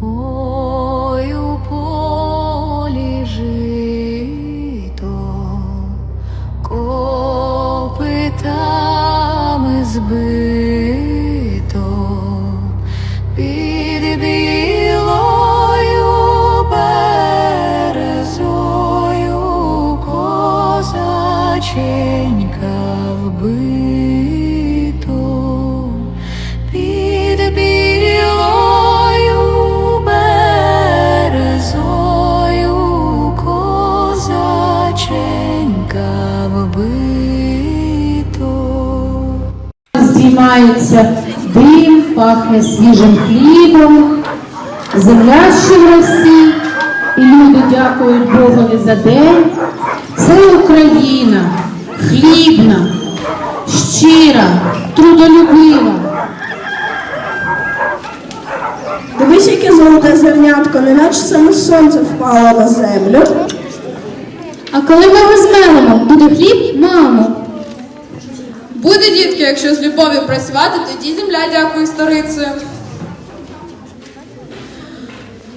Oh. Здіймається дим, пахне свіжим хлібом, земля ще в росі, і люди дякують Богові за день. Це Україна, хлібна, щира, трудолюбива. Дивись, яке золоте зернятко, неначе саме сонце впало на землю. А коли ми візьмемо, буде хліб, мамо. Буде, якщо з любов'ю працювати, тоді земля дякує сторицею.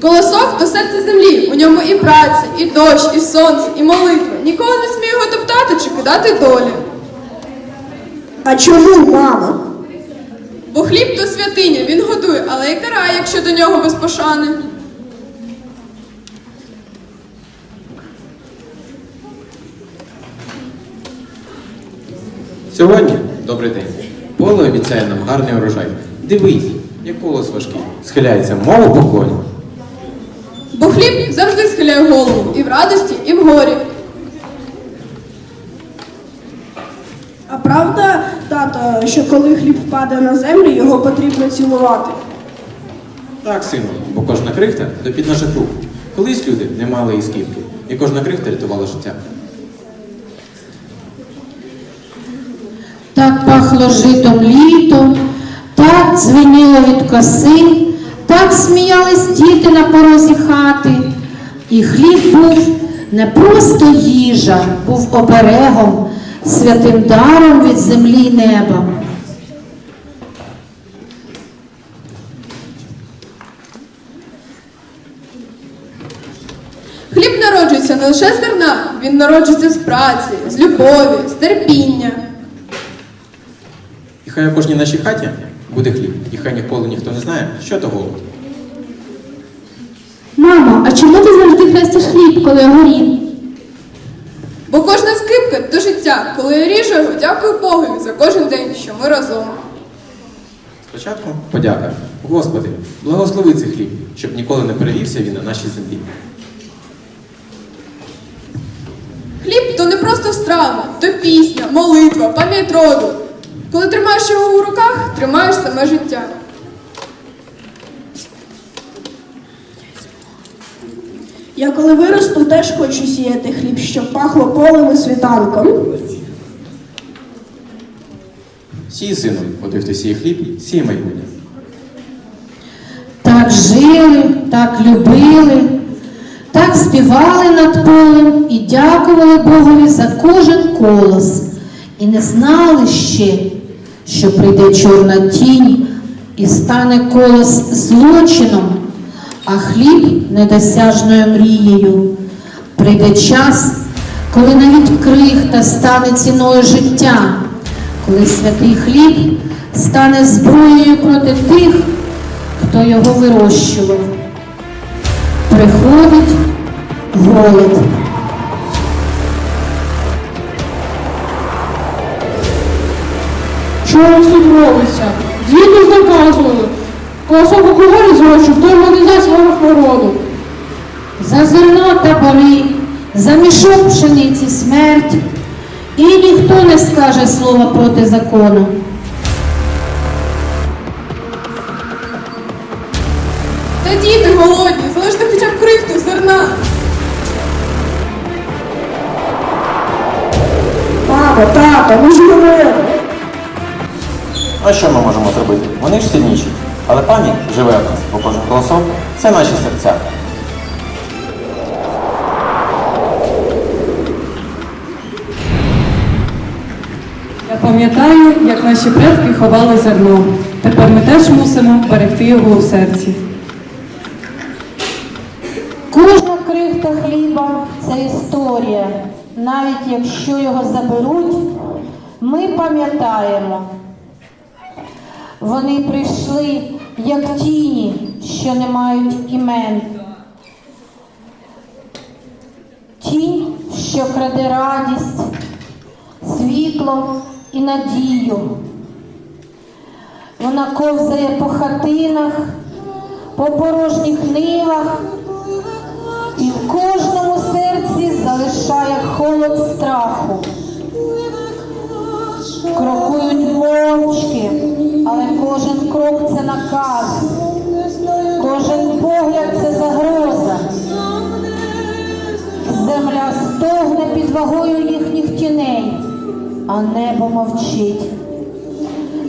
Колосок то серце землі, у ньому і праця, і дощ, і сонце, і молитва. Ніколи не смій його топтати чи кидати долі. А чому, мама? Бо хліб то святиня, він годує, але і карає, якщо до нього без пошани. Сьогодні добрий день. Поле обіцяє нам гарний урожай. Дивись, як колос важкий. Схиляється мову поклоні. Бо хліб завжди схиляє голову і в радості, і в горі. А правда, тато, що коли хліб впаде на землю, його потрібно цілувати? Так, сину, бо кожна крихта до під наших рук. Колись люди не мали і скіпки, і кожна крихта рятувала життя. Так пахло житом літо, так дзвеніло від коси, так сміялись діти на порозі хати. І хліб був не просто їжа, був оберегом, святим даром від землі й неба. Хліб народжується не лише зерна, він народжується з праці, з любові, з терпіння. І хай у кожній нашій хаті буде хліб, і хай ніколи ніхто не знає, що то голод. Мамо, а чому ти завжди хрестиш хліб, коли горів? Бо кожна скипка до життя, коли я ріжу його, дякую Богові за кожен день, що ми разом. Спочатку подяка. Господи, благослови цей хліб, щоб ніколи не перевівся він на нашій землі. Хліб то не просто страва, то пісня, молитва, пам'ять роду. Коли тримаєш його у руках, тримаєш саме життя. Я коли виросту, теж хочу сіяти хліб, щоб пахло полем і світанком. Сій, сину, один хто сіє хліб, сіє майбутнє. Так жили, так любили, так співали над полем і дякували Богові за кожен колос. І не знали ще, що прийде чорна тінь і стане колос злочином, а хліб недосяжною мрією. Прийде час, коли навіть крихта стане ціною життя, коли святий хліб стане зброєю проти тих, хто його вирощував. Приходить голод. Що робиться? Діти наказували. Колосок алкоголю зрощив, той організація народу. За зерно табори, за мішок пшениці смерть. І ніхто не скаже слова проти закону. Та діти голодні, залиште хоча б крихту зерна. Мамо, тато, ми ж говорили. А що ми можемо зробити? Вони ж сильніші. Але пам'ять живе в нас, бо кожен голосок це наші серця. Я пам'ятаю, як наші предки ховали зерно. Тепер ми теж мусимо берегти його у серці. Кожна крихта хліба це історія. Навіть якщо його заберуть, ми пам'ятаємо. Вони прийшли як тіні, що не мають імен. Тінь, що краде радість, світло і надію. Вона ковзає по хатинах, по порожніх нивах і в кожному серці залишає холод страху. Крокують мовчки, але кожен крок це наказ, кожен погляд це загроза. Земля стогне під вагою їхніх тіней, а небо мовчить.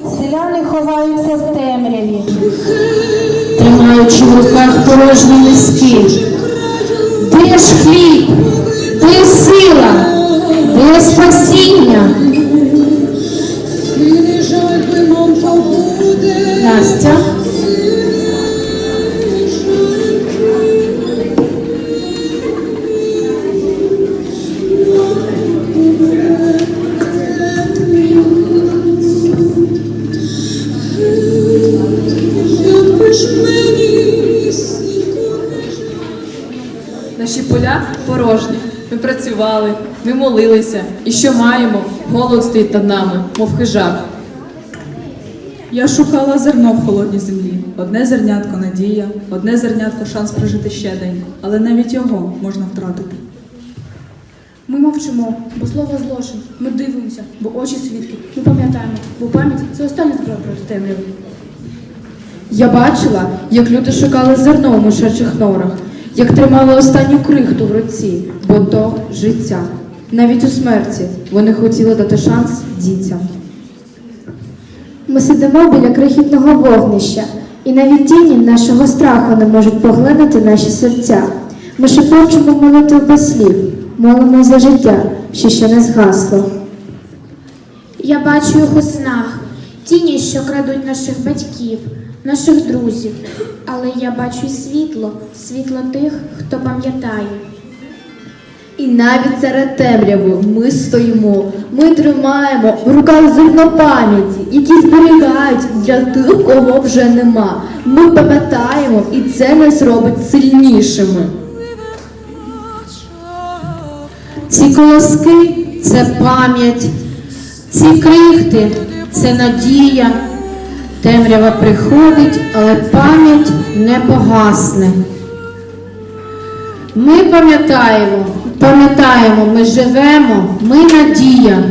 Селяни ховаються в темряві, тримаючи в руках порожні миски. Де ж хліб? Де сила? Де спасіння? Настя. Наші поля порожні. Ми працювали, ми молилися. І що маємо? Голод стоїть над нами, мов хижак. Я шукала зерно в холодній землі. Одне зернятко надія, одне зернятко шанс прожити ще день, але навіть його можна втратити. Ми мовчимо, бо слово злочин. Ми дивимося, бо очі свідки. Ми пам'ятаємо, бо пам'ять це остання зброя проти темряви. Я бачила, як люди шукали зерно в мишачих норах, як тримали останню крихту в руці, бо то життя. Навіть у смерті вони хотіли дати шанс дітям. Ми сидимо біля крихітного вогнища, і навіть тіні нашого страху не можуть поглинути наші серця. Ми шепочемо молитву без слів, молимо за життя, що ще не згасло. Я бачу їх у снах, тіні, що крадуть наших батьків, наших друзів. Але я бачу світло, світло тих, хто пам'ятає. І навіть серед темряви ми стоїмо, ми тримаємо в руках зерно пам'яті, які зберігають для тих, кого вже нема. Ми пам'ятаємо, і це нас робить сильнішими. Ці колоски це пам'ять, ці крихти це надія. Темрява приходить, але пам'ять не погасне. Ми пам'ятаємо, пам'ятаємо, ми живемо, ми надія.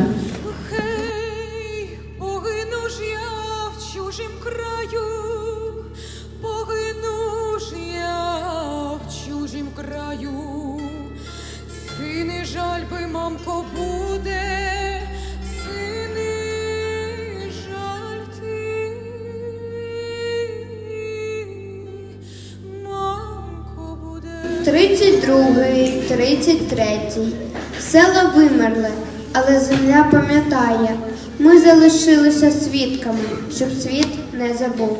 33-й. Села вимерли, але земля пам'ятає. Ми залишилися свідками, щоб світ не забув.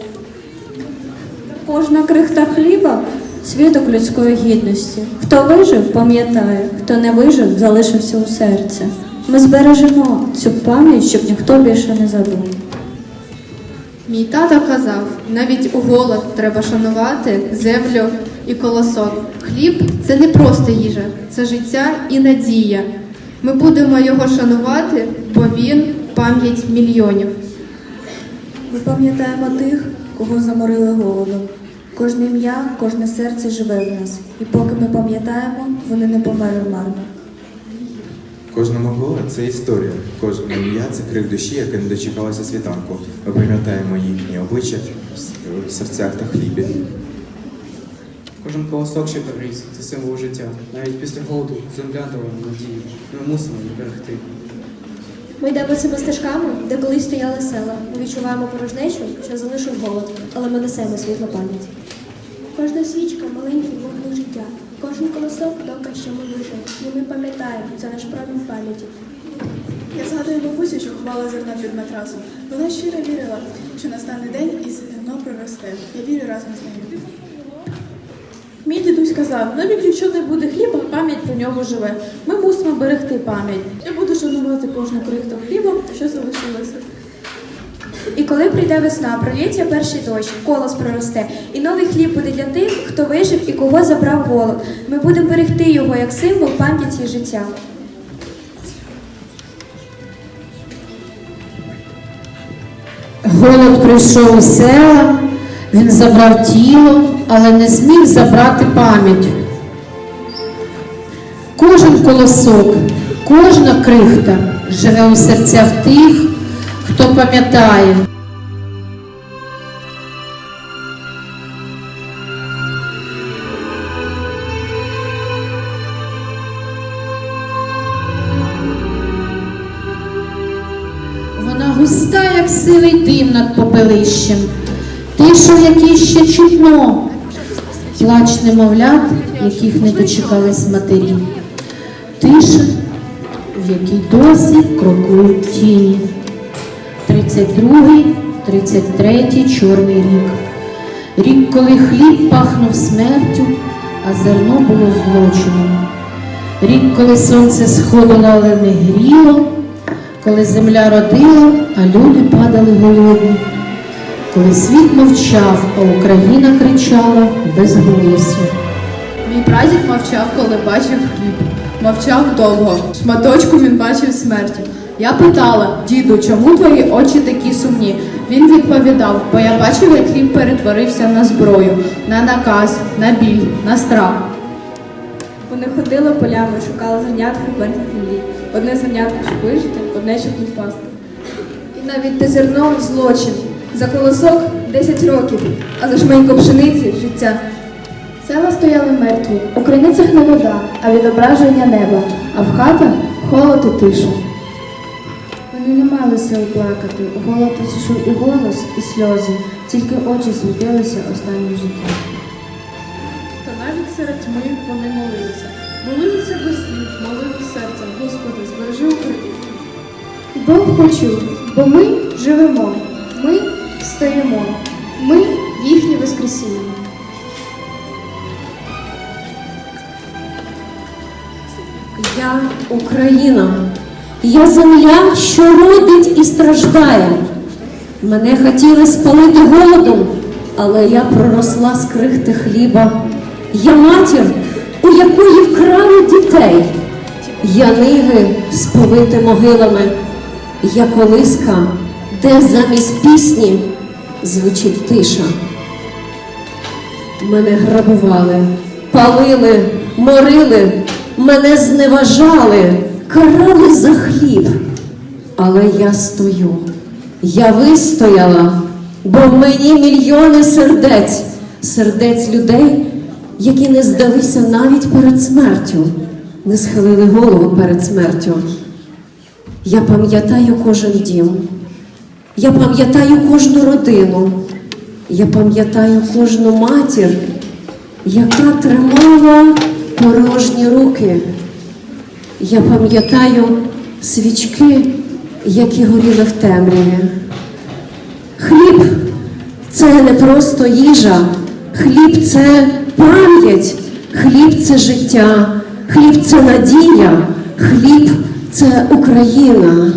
Кожна крихта хліба свідок людської гідності. Хто вижив, пам'ятає, хто не вижив, залишився у серці. Ми збережемо цю пам'ять, щоб ніхто більше не забув. Мій тато казав, навіть у голод треба шанувати землю і колосок. Хліб це не просто їжа, це життя і надія. Ми будемо його шанувати, бо він пам'ять мільйонів. Ми пам'ятаємо тих, кого заморили голодом. Кожне ім'я, кожне серце живе в нас. І поки ми пам'ятаємо, вони не померли марно. Кожна могила це історія, кожне ім'я це крик душі, яке не дочекалося світанку. Ми пам'ятаємо їхні обличчя в серцях та хлібі. Кожен колосок, що проріс, це символ життя. Навіть після голоду земля дала нам надію. Ми мусимо її берегти. Ми йдемо цими стежками, де колись стояли села. Ми відчуваємо порожнечу, що залишив голод, але ми несемо світло пам'яті. Кожна свічка маленький вогник життя. Кожен колосок доказ, що ми вижили. І ми пам'ятаємо, це наш промінь пам'яті. Я згадую бабусю, що ховала зерно під матрасом. Вона щиро вірила, що настане день і зерно проросте. Я вірю разом з нею. Мій дідусь казав, навіть якщо не буде хліба, пам'ять про нього живе. Ми мусимо берегти пам'ять. Я буду шанувати кожну крихту хліба, що залишилося. І коли прийде весна, пролється перший дощ, колос проросте, і новий хліб буде для тих, хто вижив і кого забрав голод. Ми будемо берегти його як символ пам'яті і життя. Голод прийшов у села, він забрав тіло, але не зміг забрати пам'ять. Кожен колосок, кожна крихта живе у серцях тих, хто пам'ятає. Вона густа, як сивий дим над попелищем, тиша, в якій ще чутно, плач немовлят, яких не дочекались матері, тиша, в якій досі крокують тіні. 32-й, 33-й чорний рік. Рік, коли хліб пахнув смертю, а зерно було злочином. Рік, коли сонце сходило, але не гріло, коли земля родила, а люди падали голодні, коли світ мовчав, а Україна кричала без голосу. Мій прадід мовчав, коли бачив хліб. Мовчав довго. Шматочку він бачив смерті. Я питала, діду, чому твої очі такі сумні? Він відповідав, бо я бачив, як хліб перетворився на зброю, на наказ, на біль, на страх. Вони ходили полями, шукали зернятку в березі землі. Одне зернятко, щоб вижити, одне, щоб не впасти. І навіть де зерно злочин. За колосок 10 років, а за жменько пшениці життя. Села стояли мертві, у криницях не вода, а відображення неба, а в хатах холод і тиша. Вони не мали сил плакати, голод посушив і голос, і сльози, тільки очі світилися останнім життям. Та навіть серед тьми вони молилися. Молилися без слів, молилися серцем. Господи, збережи Україну. Бог почув, бо ми живемо, ми стоїмо, ми їхнє Воскресіння. Я Україна, я земля, що родить і страждає. Мене хотіли спалити голодом, але я проросла з крихти хліба. Я матір, у якої вкрали дітей. Я ниги сповити могилами. Я колиска, де замість пісні звучить тиша. Мене грабували, палили, морили, мене зневажали, карали за хліб. Але я стою, я вистояла, бо в мені мільйони сердець, сердець людей, які не здалися навіть перед смертю, не схилили голову перед смертю. Я пам'ятаю кожен дім, я пам'ятаю кожну родину, я пам'ятаю кожну матір, яка тримала порожні руки. Я пам'ятаю свічки, які горіли в темряві. Хліб це не просто їжа, хліб це пам'ять, хліб це життя, хліб це надія, хліб це Україна.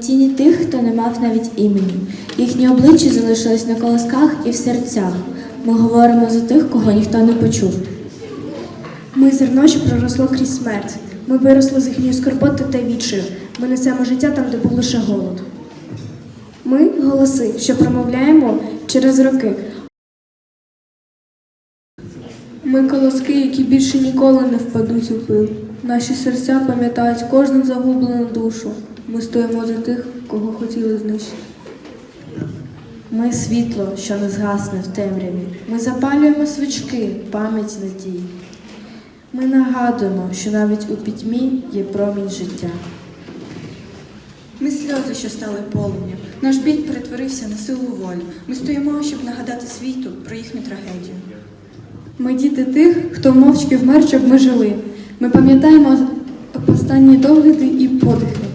Тіні тих, хто не мав навіть імені. Їхні обличчя залишились на колосках і в серцях. Ми говоримо за тих, кого ніхто не почув. Ми зерно, що проросло крізь смерть. Ми виросли з їхньої скорботи та відчаю. Ми несемо життя там, де був лише голод. Ми голоси, що промовляємо через роки. Ми колоски, які більше ніколи не впадуть у пил. Наші серця пам'ятають кожну загублену душу. Ми стоїмо за тих, кого хотіли знищити. Ми світло, що не згасне в темряві. Ми запалюємо свічки, пам'ять надії. Ми нагадуємо, що навіть у пітьмі є промінь життя. Ми сльози, що стали полум'ям. Наш біль перетворився на силу волі. Ми стоїмо, щоб нагадати світу про їхню трагедію. Ми діти тих, хто мовчки вмер, щоб ми жили. Ми пам'ятаємо останні догляди і подихи.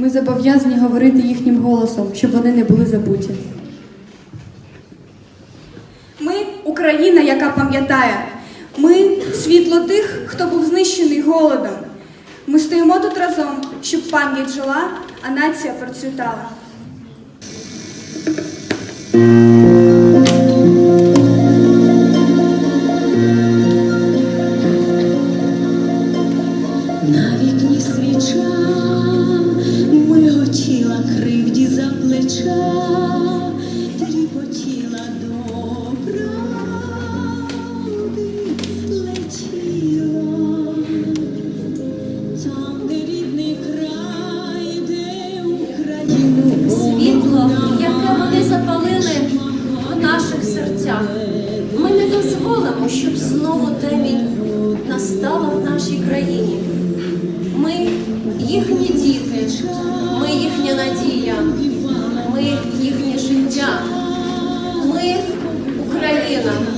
Ми зобов'язані говорити їхнім голосом, щоб вони не були забуті. Ми Україна, яка пам'ятає. Ми світло тих, хто був знищений голодом. Ми стоїмо тут разом, щоб пам'ять жила, а нація процвітала. Їхні діти, ми їхня надія, ми їхнє життя. Ми Україна.